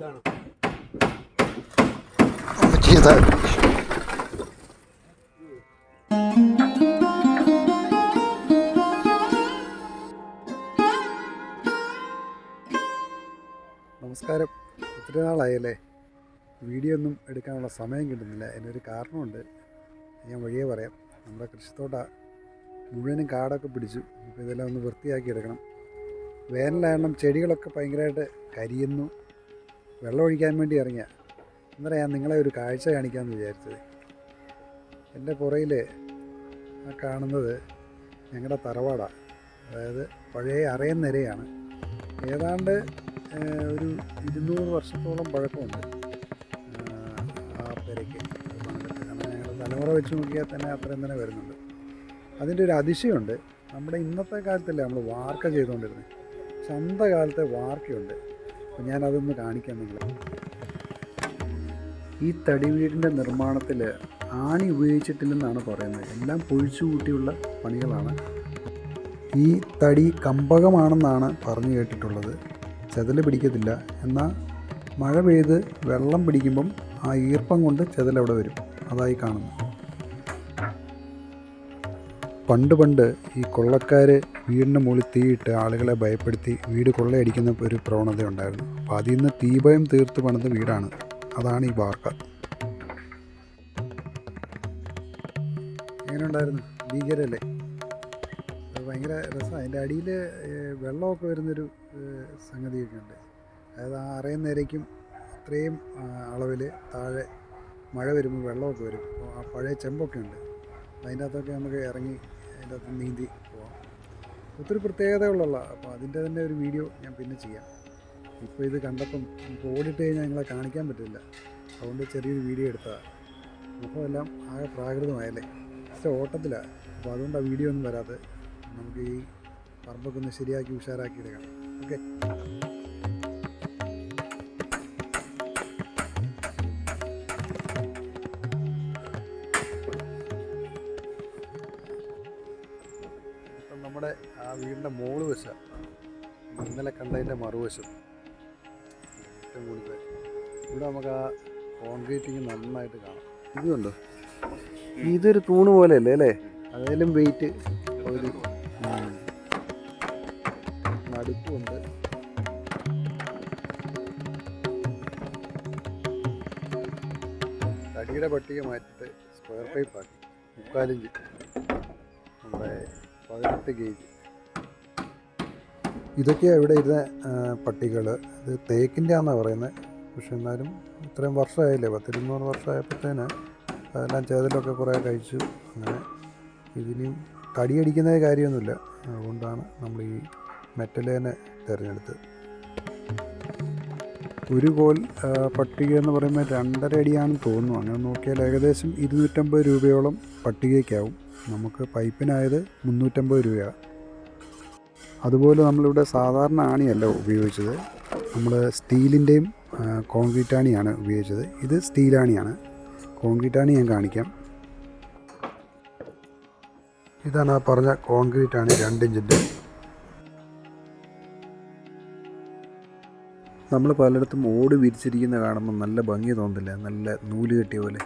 നമസ്കാരം. ഒത്തിരി നാളായല്ലേ? വീഡിയോ ഒന്നും എടുക്കാനുള്ള സമയം കിട്ടുന്നില്ല. എന്നൊരു കാരണമുണ്ട്. ഞാൻ വഴിയേ പറയാം. നമ്മുടെ കൃഷിത്തോട്ട മുഴുവനും കാടൊക്കെ പിടിച്ചു. ഇതെല്ലാം ഒന്ന് വൃത്തിയാക്കി എടുക്കണം. വേനലായണം ചെടികളൊക്കെ ഭയങ്കരമായിട്ട് കരിയുന്നു. വെള്ളം ഒഴിക്കാൻ വേണ്ടി ഇറങ്ങിയ. അന്നേരം ഞാൻ നിങ്ങളെ ഒരു കാഴ്ച കാണിക്കാമെന്ന് വിചാരിച്ചത്. എന്റെ പുറയിൽ ആ കാണുന്നത് ഞങ്ങളുടെ തറവാടാണ് അതായത് പഴയ അറയൻ നിരയാണ്. ഏതാണ്ട് ഒരു ഇരുന്നൂറ് വർഷത്തോളം പഴക്കമുണ്ട്. ആ പെരയ്ക്ക്. കാരണം ഞങ്ങളുടെ തലമുറ വെച്ച് നോക്കിയാൽ തന്നെ അത്രയും തന്നെ വരുന്നുണ്ട്. അതിന്റെ ഒരു അതിശയമുണ്ട്. നമ്മുടെ ഇന്നത്തെ കാലത്തല്ലേ നമ്മൾ വാർക്ക ചെയ്തുകൊണ്ടിരുന്നത് അന്ത കാലത്തെ വാർക്കയുണ്ട്. അപ്പോൾ ഞാനതൊന്ന് കാണിക്കാം നിങ്ങളെ. ഈ തടി വീടിന്റെ നിർമ്മാണത്തിൽ ആണി ഉപയോഗിച്ചിട്ടില്ലെന്നാണ് പറയുന്നത്. എല്ലാം പൊഴിച്ചു കൂട്ടിയുള്ള പണികളാണ്. ഈ തടി കമ്പകമാണെന്നാണ് പറഞ്ഞു കേട്ടിട്ടുള്ളത്. ചെതൽ പിടിക്കത്തില്ല. എന്നാൽ മഴ പെയ്ത് വെള്ളം പിടിക്കുമ്പം ആ ഈർപ്പം കൊണ്ട് ചെതലവിടെ വരും. അതായി കാണുന്നു. പണ്ട് പണ്ട് ഈ കൊള്ളക്കാർ വീടിന്റെ മുകളിൽ തീയിട്ട് ആളുകളെ ഭയപ്പെടുത്തി വീട് കൊള്ളയടിക്കുന്ന ഒരു പ്രവണത ഉണ്ടായിരുന്നു. അപ്പോൾ അതിൽ നിന്ന് തീഭയം തീർത്ത് പണിത വീടാണ്. അതാണ് ഈ വാർക്ക. എങ്ങനെ ഉണ്ടായിരുന്നു? ഭീകരല്ലേ? അത് ഭയങ്കര രസമാണ്. അതിന്റെ അടിയിൽ വെള്ളമൊക്കെ വരുന്നൊരു സംഗതിയൊക്കെ ഉണ്ട്. അതായത് ആ അറയും നേരയ്ക്കും അത്രയും അളവിൽ താഴെ മഴ വരുമ്പോൾ വെള്ളമൊക്കെ വരും. അപ്പോൾ ആ പഴയ ചെമ്പൊക്കെ ഉണ്ട്. അതിന്റെ അകത്തൊക്കെ നമുക്ക് ഇറങ്ങി അതിന്റെ അകത്ത് നീന്തി പോവാം. ഒത്തിരി പ്രത്യേകതകളുള്ള അപ്പോൾ അതിന്റെ തന്നെ ഒരു വീഡിയോ ഞാൻ പിന്നെ ചെയ്യാം. ഇപ്പോൾ ഇത് കണ്ടപ്പം ഇപ്പോൾ ഓടിട്ട് കഴിഞ്ഞാൽ നിങ്ങളെ കാണിക്കാൻ പറ്റില്ല. അതുകൊണ്ട് ചെറിയൊരു വീഡിയോ എടുത്തതാണ് മുഖമെല്ലാം ആകെ പ്രാകൃതമായല്ലേ? പക്ഷേ ഓട്ടത്തിലാണ് അപ്പോൾ അതുകൊണ്ട് ആ വീഡിയോ ഒന്നും വരാതെ നമുക്ക് ഈ പറമ്പൊക്കെ ഒന്ന് ശരിയാക്കി ഉഷാറാക്കി എടുക്കാം ഓക്കെ. ആ വീടിന്റെ മോൾ വശം ഇന്നലെ കണ്ടതിന്റെ മറുവശം ഏറ്റവും കൂടുതൽ ഇവിടെ നമുക്ക് ആ കോൺക്രീറ്റിങ് നന്നായിട്ട് കാണാം. ഇതുണ്ടോ ഇതൊരു തൂണ് പോലെയല്ലേ അല്ലേ? അതേലും വെയിറ്റ് ഒരു. നടുക്കുണ്ട് തടിയുടെ പട്ടിക മാറ്റിയിട്ട് സ്ക്വയർ പൈപ്പാക്കി. മുക്കാലിഞ്ച്. നമ്മുടെ പതിനെട്ട് ഗേജ് ഇതൊക്കെയാണ് ഇവിടെ ഇരുന്ന പട്ടികൾ ഇത് തേക്കിന്റെ ആണെന്നാണ് പറയുന്നത്. പക്ഷെ എന്നാലും ഇത്രയും വർഷമായില്ലേ? പത്തിരുന്നൂറ് വർഷമായപ്പോഴത്തേന് അതെല്ലാം ചേതലൊക്കെ കുറേ കഴിച്ചു. അങ്ങനെ ഇതിനും തടിയടിക്കുന്ന കാര്യമൊന്നുമില്ല. അതുകൊണ്ടാണ് നമ്മൾ ഈ മെറ്റലേനെ തിരഞ്ഞെടുത്തത്. ഒരു കോൽ പട്ടിക എന്ന് പറയുമ്പോൾ രണ്ടര അടിയാണെന്ന് തോന്നുന്നു. അങ്ങനെ നോക്കിയാൽ ഏകദേശം ഇരുന്നൂറ്റമ്പത് രൂപയോളം പട്ടികയ്ക്കാവും. നമുക്ക് പൈപ്പിനായത് മുന്നൂറ്റമ്പത് രൂപയാണ്. അതുപോലെ നമ്മളിവിടെ സാധാരണ ആണിയല്ല ഉപയോഗിച്ചത്. നമ്മൾ സ്റ്റീലിന്റെയും കോൺക്രീറ്റ് ആണിയാണ് ഉപയോഗിച്ചത്. ഇത് സ്റ്റീലാണിയാണ് കോൺക്രീറ്റ് ആണി ഞാൻ കാണിക്കാം. ഇതാണ് ആ പറഞ്ഞ കോൺക്രീറ്റ് ആണി രണ്ടിഞ്ചിന്റെ നമ്മൾ പലയിടത്തും ഓട് വിരിച്ചിരിക്കുന്ന കാണുമ്പോൾ നല്ല ഭംഗി തോന്നില്ല നല്ല നൂൽ കെട്ടിയ പോലെ.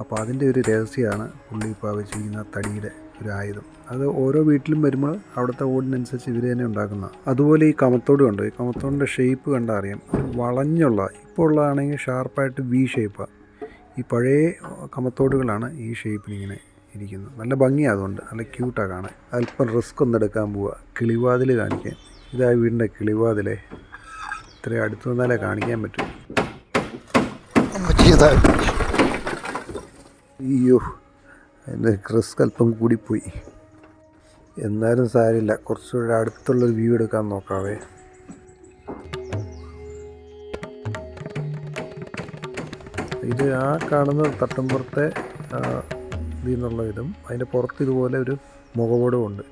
അപ്പോൾ അതിന്റെ ഒരു രഹസ്യമാണ് പുള്ളി ഇപ്പോൾ വെച്ചിരിക്കുന്ന തടിയുടെ ഒരു ആയുധം അത് ഓരോ വീട്ടിലും വരുമ്പോൾ അവിടുത്തെ ഓടിനനുസരിച്ച് ഇവർ തന്നെ ഉണ്ടാക്കുന്ന. അതുപോലെ ഈ കമത്തോട് കണ്ടോ ഈ കമത്തോടിന്റെ ഷേപ്പ് കണ്ടാൽ അറിയാം. അത് വളഞ്ഞുള്ള ഇപ്പോൾ ഉള്ളതാണെങ്കിൽ ഷാർപ്പായിട്ട് വി ഷേപ്പാണ് ഈ പഴയ കമത്തോടുകളാണ് ഈ ഷേപ്പിലിങ്ങനെ ഇരിക്കുന്നത്. നല്ല ഭംഗിയാണ് അതുകൊണ്ട്. നല്ല ക്യൂട്ടാണ് കാണാൻ. അല്പം റിസ്ക് ഒന്ന് എടുക്കാൻ പോവുക കിളിവാതിൽ കാണിക്കാൻ. ഇതാ വീടിന്റെ കിളിവാതിലെ. ഇത്രയും അടുത്ത് വന്നാലേ കാണിക്കാൻ പറ്റും. അയ്യോ. എന്റെ റിസ്ക് അല്പം കൂടിപ്പോയി. എന്നാലും സാരമില്ല. കുറച്ചുകൂടെ അടുത്തുള്ളൊരു വ്യൂ എടുക്കാൻ നോക്കാവേ. ഇത് ആ കാണുന്ന തട്ടുംപുറത്തെ ആ, ഇതിൽ നിന്നുള്ള ഇതും അതിന്റെ പുറത്ത് ഇതുപോലെ ഒരു മുഖവോടും ഉണ്ട്.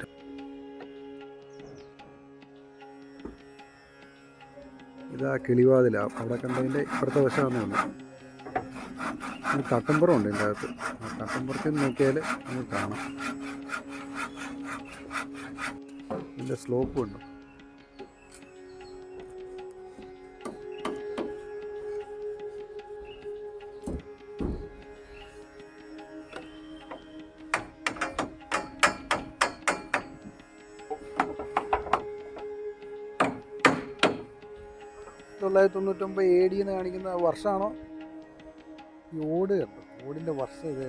ഇതാ കിളിവാതിലാണ് അവിടെ കണ്ടതിന്റെ ഇപ്പുറത്തെ വശമാണ് ഒരു കട്ടമ്പുറം ഉണ്ട് എന്റെ അകത്ത്. ആ നിന്ന് നോക്കിയാൽ നമുക്ക് കാണാം. ഇതിന്റെ സ്ലോപ്പും ഉണ്ട്. തൊള്ളായിരത്തി തൊണ്ണൂറ്റൊമ്പത് എ ഡി എന്ന് കാണിക്കുന്ന വർഷമാണോ? ഈ ഓട് കണ്ടു. ഓടിന്റെ വർഷം ഇത്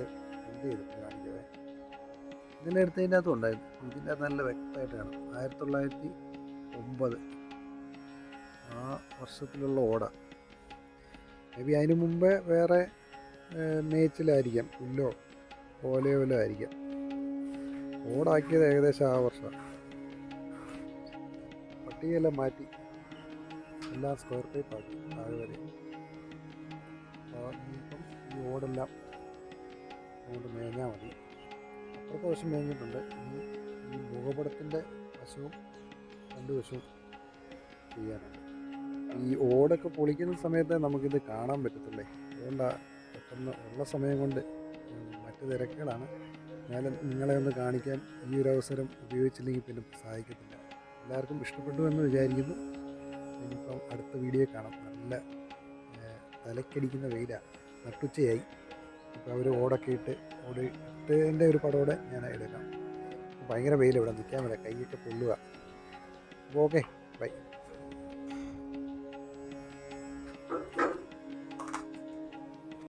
എന്ത് ചെയ്തിട്ട് കാണിക്കവേ ഇതിന്റെ അടുത്തതിന്റെ അകത്തും ഉണ്ടായിരുന്നു. ഇതിന്റെ അകത്ത് നല്ല വ്യക്തമായിട്ട് കാണും ആയിരത്തി തൊള്ളായിരത്തി ഒമ്പത് ആ വർഷത്തിലുള്ള ഓട. മേ ബി അതിന് മുമ്പേ വേറെ മേച്ചിലായിരിക്കാം. പുല്ലോ ഓലയോ വല്ലോ ആയിരിക്കാം. ഓടാക്കിയത് ഏകദേശം ആ വർഷമാണ്. പട്ടികയെല്ലാം മാറ്റി. എല്ലാം സ്ക്വയർ ടൈപ്പ് ആക്കി. താഴെ വരെ. ഈ ഓടെല്ലാം അങ്ങോട്ട് മേഞ്ഞാൽ മതി. അപ്പുറത്തെ വശം മേഞ്ഞിട്ടുണ്ട്. ഇനി ഈ മുഖപടത്തിന്റെ വശവും രണ്ട് വശവും ചെയ്യാനുണ്ട്. ഈ ഓടൊക്കെ പൊളിക്കുന്ന സമയത്ത് നമുക്കിത് കാണാൻ പറ്റത്തുള്ളേ അതുകൊണ്ടാണ് പെട്ടെന്ന് ഉള്ള സമയം കൊണ്ട് മറ്റു തിരക്കുകളാണ്. എന്നാലും നിങ്ങളെ ഒന്ന് കാണിക്കാൻ ഈ ഒരു അവസരം ഉപയോഗിച്ചില്ലെങ്കിൽ പിന്നെ സഹായിക്കത്തില്ല. എല്ലാവർക്കും ഇഷ്ടപ്പെട്ടു എന്ന് വിചാരിക്കുന്നു. ഇനിയിപ്പം അടുത്ത വീഡിയോ കാണാം. നല്ല തലക്കടിക്കുന്ന വെയിലാണ് നട്ടുച്ചയായി. അപ്പോൾ അവർ ഓടൊക്കെ ഇട്ട് ഓട് ഇട്ടതിന്റെ ഒരു പടോടെ ഞാൻ എടുക്കാം ഭയങ്കര വെയിൽ ഇവിടെ നിൽക്കാൻ പറ്റില്ല കൈയൊക്കെ പൊള്ളുക. അപ്പോൾ ഓക്കെ ബൈ.